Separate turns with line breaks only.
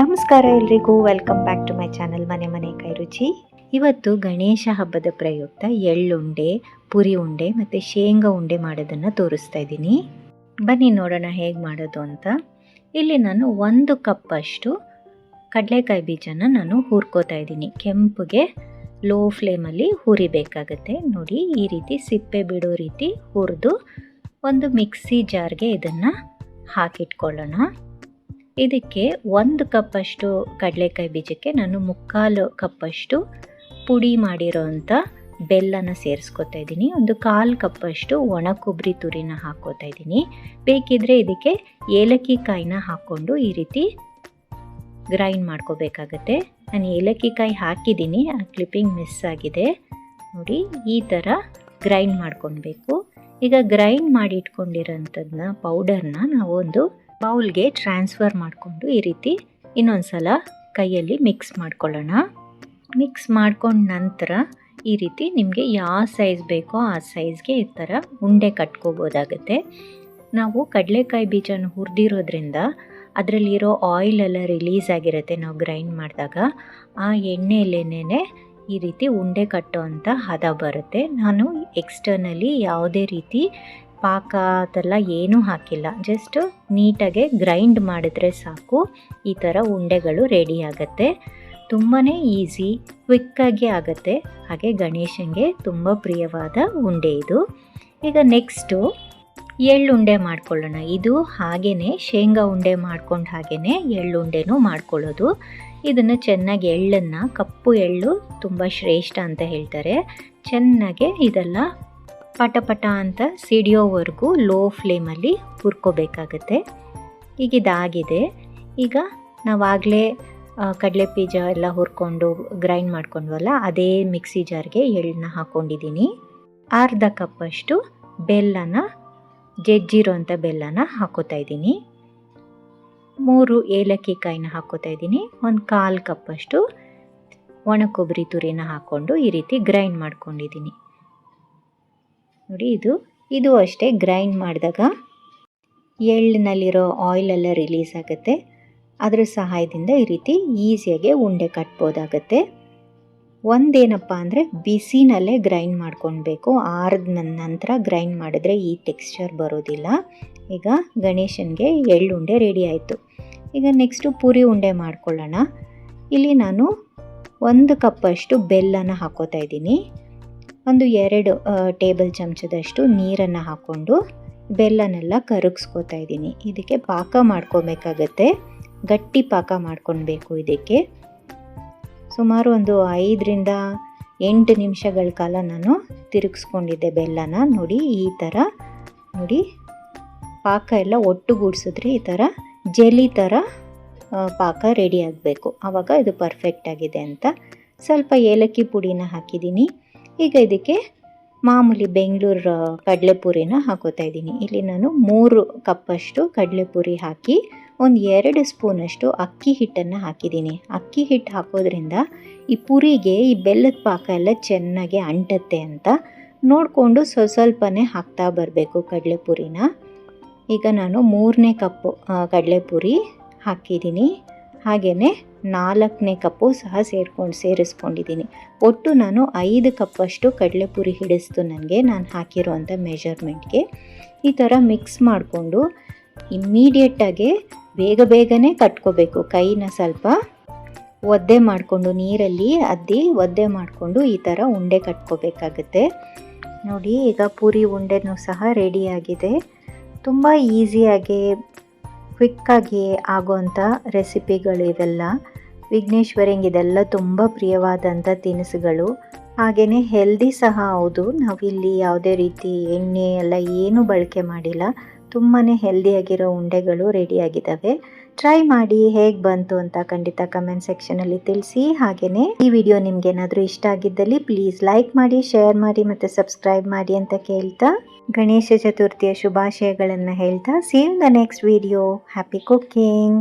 ನಮಸ್ಕಾರ ಎಲ್ರಿಗೂ. Welcome back to my channel ಮನೆ ಮನೆ ಕೈ ರುಚಿ. ಇವತ್ತು ಗಣೇಶ ಹಬ್ಬದ ಪ್ರಯುಕ್ತ ಎಳ್ಳುಂಡೆ, ಪುರಿ ಉಂಡೆ ಮತ್ತು ಶೇಂಗಾ ಉಂಡೆ ಮಾಡೋದನ್ನು ತೋರಿಸ್ತಾ ಇದ್ದೀನಿ. ಬನ್ನಿ ನೋಡೋಣ ಹೇಗೆ ಮಾಡೋದು ಅಂತ. ಇಲ್ಲಿ ನಾನು ಒಂದು ಕಪ್ಪಷ್ಟು ಕಡಲೆಕಾಯಿ ಬೀಜನ ನಾನು ಹುರ್ಕೋತಾ ಇದ್ದೀನಿ. ಕೆಂಪಗೆ ಲೋ ಫ್ಲೇಮಲ್ಲಿ ಹುರಿಬೇಕಾಗತ್ತೆ. ನೋಡಿ, ಈ ರೀತಿ ಸಿಪ್ಪೆ ಬಿಡೋ ರೀತಿ ಹುರಿದು ಒಂದು ಮಿಕ್ಸಿ ಜಾರ್ಗೆ ಇದನ್ನು ಹಾಕಿಟ್ಕೊಳ್ಳೋಣ. ಇದಕ್ಕೆ ಒಂದು ಕಪ್ಪಷ್ಟು ಕಡಲೆಕಾಯಿ ಬೀಜಕ್ಕೆ ನಾನು ಮುಕ್ಕಾಲು ಕಪ್ಪಷ್ಟು ಪುಡಿ ಮಾಡಿರೋವಂಥ ಬೆಲ್ಲನ ಸೇರಿಸ್ಕೊತಾ ಇದ್ದೀನಿ. ಒಂದು ಕಾಲು ಕಪ್ಪಷ್ಟು ಒಣ ಕೊಬ್ಬರಿ ತುರಿನ ಹಾಕೋತಾ ಇದ್ದೀನಿ. ಬೇಕಿದ್ರೆ ಇದಕ್ಕೆ ಏಲಕ್ಕಿ ಕಾಯಿನ ಹಾಕ್ಕೊಂಡು ಈ ರೀತಿ ಗ್ರೈಂಡ್ ಮಾಡ್ಕೋಬೇಕಾಗತ್ತೆ. ನಾನು ಏಲಕ್ಕಿ ಕಾಯಿ ಹಾಕಿದ್ದೀನಿ. ಆ ಕ್ಲಿಪ್ಪಿಂಗ್ ಮಿಸ್ ಆಗಿದೆ. ನೋಡಿ, ಈ ಥರ ಗ್ರೈಂಡ್ ಮಾಡ್ಕೊಳ್ಬೇಕು. ಈಗ ಗ್ರೈಂಡ್ ಮಾಡಿ ಇಟ್ಕೊಂಡಿರೋಂಥದ್ದನ್ನ ಪೌಡರ್ನ ನಾವೊಂದು ಬೌಲ್ಗೆ ಟ್ರಾನ್ಸ್ಫರ್ ಮಾಡಿಕೊಂಡು ಈ ರೀತಿ ಇನ್ನೊಂದು ಸಲ ಕೈಯಲ್ಲಿ ಮಿಕ್ಸ್ ಮಾಡ್ಕೊಳ್ಳೋಣ. ಮಿಕ್ಸ್ ಮಾಡ್ಕೊಂಡ ನಂತರ ಈ ರೀತಿ ನಿಮಗೆ ಯಾವ ಸೈಜ್ ಬೇಕೋ ಆ ಸೈಜ್ಗೆ ಈ ಥರ ಉಂಡೆ ಕಟ್ಕೋಬೋದಾಗುತ್ತೆ. ನಾವು ಕಡಲೆಕಾಯಿ ಬೀಜನ ಹುರಿದಿರೋದ್ರಿಂದ ಅದರಲ್ಲಿರೋ ಆಯಿಲ್ ಎಲ್ಲ ರಿಲೀಸ್ ಆಗಿರುತ್ತೆ ನಾವು ಗ್ರೈಂಡ್ ಮಾಡಿದಾಗ. ಆ ಎಣ್ಣೆಯಲ್ಲೇನೇ ಈ ರೀತಿ ಉಂಡೆ ಕಟ್ಟೋ ಅಂತ ಹದ ಬರುತ್ತೆ. ನಾನು ಎಕ್ಸ್ಟರ್ನಲಿ ಯಾವುದೇ ರೀತಿ ಪಾಕ ಅದೆಲ್ಲ ಏನೂ ಹಾಕಿಲ್ಲ. ಜಸ್ಟ್ ನೀಟಾಗೆ ಗ್ರೈಂಡ್ ಮಾಡಿದ್ರೆ ಸಾಕು. ಈ ಥರ ಉಂಡೆಗಳು ರೆಡಿ ಆಗುತ್ತೆ. ತುಂಬಾ ಈಸಿ ಕ್ವಿಕ್ಕಾಗಿ ಆಗುತ್ತೆ. ಹಾಗೆ ಗಣೇಶನಿಗೆ ತುಂಬ ಪ್ರಿಯವಾದ ಉಂಡೆ ಇದು. ಈಗ ನೆಕ್ಸ್ಟು ಎಳ್ಳುಂಡೆ ಮಾಡ್ಕೊಳ್ಳೋಣ. ಇದು ಹಾಗೇ ಶೇಂಗಾ ಉಂಡೆ ಮಾಡ್ಕೊಂಡು ಹಾಗೇ ಎಳ್ಳುಂಡೆನೂ ಮಾಡ್ಕೊಳ್ಳೋದು. ಇದನ್ನು ಚೆನ್ನಾಗಿ ಎಳ್ಳನ್ನು, ಕಪ್ಪು ಎಳ್ಳು ತುಂಬ ಶ್ರೇಷ್ಠ ಅಂತ ಹೇಳ್ತಾರೆ. ಚೆನ್ನಾಗೆ ಇದೆಲ್ಲ ಪಟ ಪಟ ಅಂತ ಸಿಡಿಯೋವರೆಗೂ ಲೋ ಫ್ಲೇಮಲ್ಲಿ ಹುರ್ಕೋಬೇಕಾಗತ್ತೆ. ಈಗ ಇದಾಗಿದೆ. ಈಗ ನಾವಾಗಲೇ ಕಡಲೆ ಬೀಜ ಎಲ್ಲ ಹುರ್ಕೊಂಡು ಗ್ರೈಂಡ್ ಮಾಡ್ಕೊಂಡ್ವಲ್ಲ, ಅದೇ ಮಿಕ್ಸಿ ಜಾರ್ಗೆ ಎಳ್ಳನ್ನ ಹಾಕ್ಕೊಂಡಿದ್ದೀನಿ ಅರ್ಧ ಕಪ್ಪಷ್ಟು ಬೆಲ್ಲನ ಜಜ್ಜಿರೋ ಅಂಥ ಬೆಲ್ಲನ ಹಾಕೋತಾ ಇದ್ದೀನಿ. ಮೂರು ಏಲಕ್ಕಿ ಕಾಯಿನ ಹಾಕೋತಾ ಇದ್ದೀನಿ. ಒಂದು ಕಾಲು ಕಪ್ಪಷ್ಟು ಒಣ ಕೊಬ್ಬರಿ ತುರಿನ ಹಾಕ್ಕೊಂಡು ಈ ರೀತಿ ಗ್ರೈಂಡ್ ಮಾಡ್ಕೊಂಡಿದ್ದೀನಿ ನೋಡಿ ಇದು ಇದು ಅಷ್ಟೇ ಗ್ರೈಂಡ್ ಮಾಡಿದಾಗ ಎಳ್ಳಿನಲ್ಲಿರೋ ಆಯಿಲೆಲ್ಲ ರಿಲೀಸ್ ಆಗುತ್ತೆ. ಅದರ ಸಹಾಯದಿಂದ ಈ ರೀತಿ ಈಸಿಯಾಗಿ ಉಂಡೆ ಕಟ್ಬೋದಾಗತ್ತೆ. ಒಂದೇನಪ್ಪ ಅಂದರೆ ಬಿಸಿನಲ್ಲೇ ಗ್ರೈಂಡ್ ಮಾಡ್ಕೊಳ್ಬೇಕು. ಆರಿದ ನಂತರ ಗ್ರೈಂಡ್ ಮಾಡಿದ್ರೆ ಈ ಟೆಕ್ಸ್ಚರ್ ಬರೋದಿಲ್ಲ. ಈಗ ಗಣೇಶನಿಗೆ ಎಳ್ಳುಂಡೆ ರೆಡಿ ಆಯಿತು. ಈಗ ನೆಕ್ಸ್ಟು ಪೂರಿ ಉಂಡೆ ಮಾಡ್ಕೊಳ್ಳೋಣ. ಇಲ್ಲಿ ನಾನು ಒಂದು ಕಪ್ಪಷ್ಟು ಬೆಲ್ಲನ ಹಾಕೋತಾ ಇದ್ದೀನಿ. ಒಂದು ಎರಡು ಟೇಬಲ್ ಚಮಚದಷ್ಟು ನೀರನ್ನು ಹಾಕ್ಕೊಂಡು ಬೆಲ್ಲನೆಲ್ಲ ಕರಗಿಸ್ಕೋತಾ ಇದ್ದೀನಿ. ಇದಕ್ಕೆ ಪಾಕ ಮಾಡ್ಕೊಬೇಕಾಗತ್ತೆ. ಗಟ್ಟಿ ಪಾಕ ಮಾಡ್ಕೊಳ್ಬೇಕು ಇದಕ್ಕೆ. ಸುಮಾರು ಒಂದು ಐದರಿಂದ ಎಂಟು ನಿಮಿಷಗಳ ಕಾಲ ನಾನು ತಿರುಗಿಸ್ಕೊಂಡಿದ್ದೆ ಬೆಲ್ಲನ. ನೋಡಿ, ಈ ಥರ, ನೋಡಿ, ಪಾಕ ಎಲ್ಲ ಒಟ್ಟುಗೂಡಿಸಿದ್ರೆ ಈ ಥರ ಜೆಲಿ ಥರ ಪಾಕ ರೆಡಿ ಆಗಬೇಕು. ಆವಾಗ ಇದು ಪರ್ಫೆಕ್ಟ್ ಆಗಿದೆ ಅಂತ. ಸ್ವಲ್ಪ ಏಲಕ್ಕಿ ಪುಡಿನ ಹಾಕಿದ್ದೀನಿ. ಈಗ ಇದಕ್ಕೆ ಮಾಮೂಲಿ ಬೆಂಗಳೂರು ಕಡಲೆಪುರಿನ ಹಾಕೋತಾ ಇದ್ದೀನಿ. ಇಲ್ಲಿ ನಾನು ಮೂರು ಕಪ್ಪಷ್ಟು ಕಡಲೆಪುರಿ ಹಾಕಿ ಒಂದು ಎರಡು ಸ್ಪೂನಷ್ಟು ಅಕ್ಕಿ ಹಿಟ್ಟನ್ನು ಹಾಕಿದ್ದೀನಿ. ಅಕ್ಕಿ ಹಿಟ್ಟು ಹಾಕೋದ್ರಿಂದ ಈ ಪುರಿಗೆ, ಈ ಬೆಲ್ಲದ ಪಾಕ ಎಲ್ಲ ಚೆನ್ನಾಗಿ ಅಂಟತ್ತೆ ಅಂತ ನೋಡಿಕೊಂಡು ಸ್ವ ಸ್ವಲ್ಪನೇ ಹಾಕ್ತಾ ಬರಬೇಕು ಕಡಲೆಪುರಿನ. ಈಗ ನಾನು ಮೂರನೇ ಕಪ್ಪು ಕಡಲೆಪುರಿ ಹಾಕಿದ್ದೀನಿ. ಹಾಗೆಯೇ ನಾಲ್ಕನೇ ಕಪ್ಪು ಸಹ ಸೇರ್ಕೊಂಡು, ಸೇರಿಸ್ಕೊಂಡಿದ್ದೀನಿ. ಒಟ್ಟು ನಾನು ಐದು ಕಪ್ಪಷ್ಟು ಕಡಲೆಪುರಿ ಹಿಡಿಸ್ತು ನನಗೆ ನಾನು ಹಾಕಿರೋ ಅಂಥ ಮೆಷರ್ಮೆಂಟ್ಗೆ ಈ ಥರ ಮಿಕ್ಸ್ ಮಾಡಿಕೊಂಡು ಇಮ್ಮಿಡಿಯೇಟಾಗಿ ಬೇಗ ಬೇಗನೆ ಕಟ್ಕೋಬೇಕು. ಕೈನ ಸ್ವಲ್ಪ ಒದ್ದೆ ಮಾಡಿಕೊಂಡು, ನೀರಲ್ಲಿ ಅದ್ದಿ ಒದ್ದೆ ಮಾಡಿಕೊಂಡು ಈ ಥರ ಉಂಡೆ ಕಟ್ಕೋಬೇಕಾಗುತ್ತೆ. ನೋಡಿ, ಈಗ ಪೂರಿ ಉಂಡೆನೂ ಸಹ ರೆಡಿಯಾಗಿದೆ ತುಂಬ ಈಸಿಯಾಗಿ ಕ್ವಿಕ್ಕಾಗಿ ಆಗೋವಂಥ ರೆಸಿಪಿಗಳು ಇವೆಲ್ಲ. ವಿಘ್ನೇಶ್ವರಂಗೆ ಇದೆಲ್ಲ ತುಂಬ ಪ್ರಿಯವಾದಂಥ ತಿನಿಸುಗಳು. ಹಾಗೆಯೇ ಹೆಲ್ದಿ ಸಹ ಹೌದು. ನಾವಿಲ್ಲಿ ಯಾವುದೇ ರೀತಿ ಎಣ್ಣೆ ಎಲ್ಲ ಏನೂ ಬಳಕೆ ಮಾಡಿಲ್ಲ. ತುಂಬಾ ಹೆಲ್ದಿಯಾಗಿರೋ ಉಂಡೆಗಳು ರೆಡಿಯಾಗಿದ್ದಾವೆ ಟ್ರೈ ಮಾಡಿ ಹೇಗೆ ಬಂತು ಅಂತ ಖಂಡಿತ ಕಮೆಂಟ್ ಸೆಕ್ಷನಲ್ಲಿ ತಿಳಿಸಿ. ಹಾಗೆಯೇ ಈ ವಿಡಿಯೋ ನಿಮ್ಗೆ ಏನಾದರೂ ಇಷ್ಟ ಆಗಿದ್ದಲ್ಲಿ ಪ್ಲೀಸ್ ಲೈಕ್ ಮಾಡಿ ಶೇರ್ ಮಾಡಿ ಮತ್ತು ಸಬ್ಸ್ಕ್ರೈಬ್ ಮಾಡಿ ಅಂತ ಕೇಳ್ತಾ ಗಣೇಶ ಚತುರ್ಥಿಯ ಶುಭಾಶಯಗಳನ್ನು ಹೇಳ್ತಾ same the next video happy cooking